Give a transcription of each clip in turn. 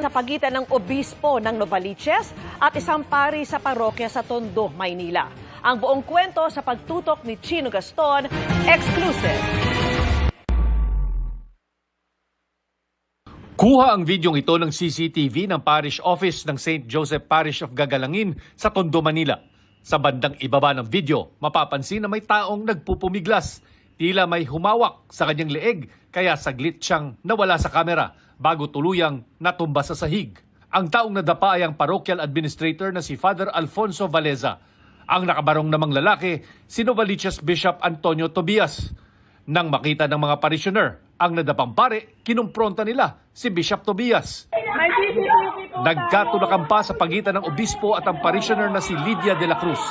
sa pagitan ng obispo ng Novaliches at isang pari sa parokya sa Tondo, Maynila. Ang buong kwento sa pagtutok ni Chino Gaston, exclusive. Kuha ang videong ito ng CCTV ng Parish Office ng St. Joseph Parish of Gagalangin sa Tondo, Manila. Sa bandang ibaba ng video, mapapansin na may taong nagpupumiglas. Tila may humawak sa kanyang leeg, kaya saglit siyang nawala sa kamera bago tuluyang natumba sa sahig. Ang taong nadapa ay ang parochial administrator na si Father Alfonso Valeza. Ang nakabarong namang lalaki, si Novaliches Bishop Antonio Tobias. Nang makita ng mga parishioner ang nadapang pare, kinumpronta nila si Bishop Tobias. Nagkatulakan pa sa pagitan ng obispo at ang parishioner na si Lydia de la Cruz.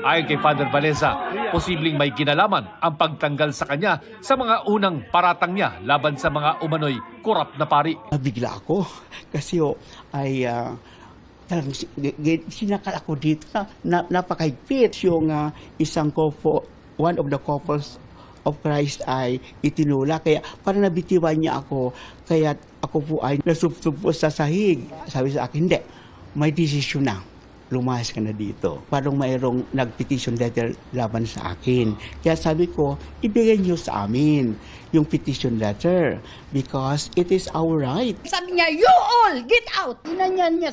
Ayon kay Father Valeza, posibleng may kinalaman ang pagtanggal sa kanya sa mga unang paratang niya laban sa mga umano'y korap na pari. Nabigla ako kasi oh, ay ah, talagang sinakal ako dito na, na napakahigpit yung ah, isang couple, one of the couples of Christ ay itinula. Kaya parang nabitiwan niya ako. Kaya ako po ay nasubsob po sa sahig. Sabi sa akin, hindi, may desisyon na. Lumayas ka na dito. Parang mayroong nag-petition letter laban sa akin. Kaya sabi ko, ibigay niyo sa amin yung petition letter because it is our right. Sabi niya, you all, get out! Inanyan niya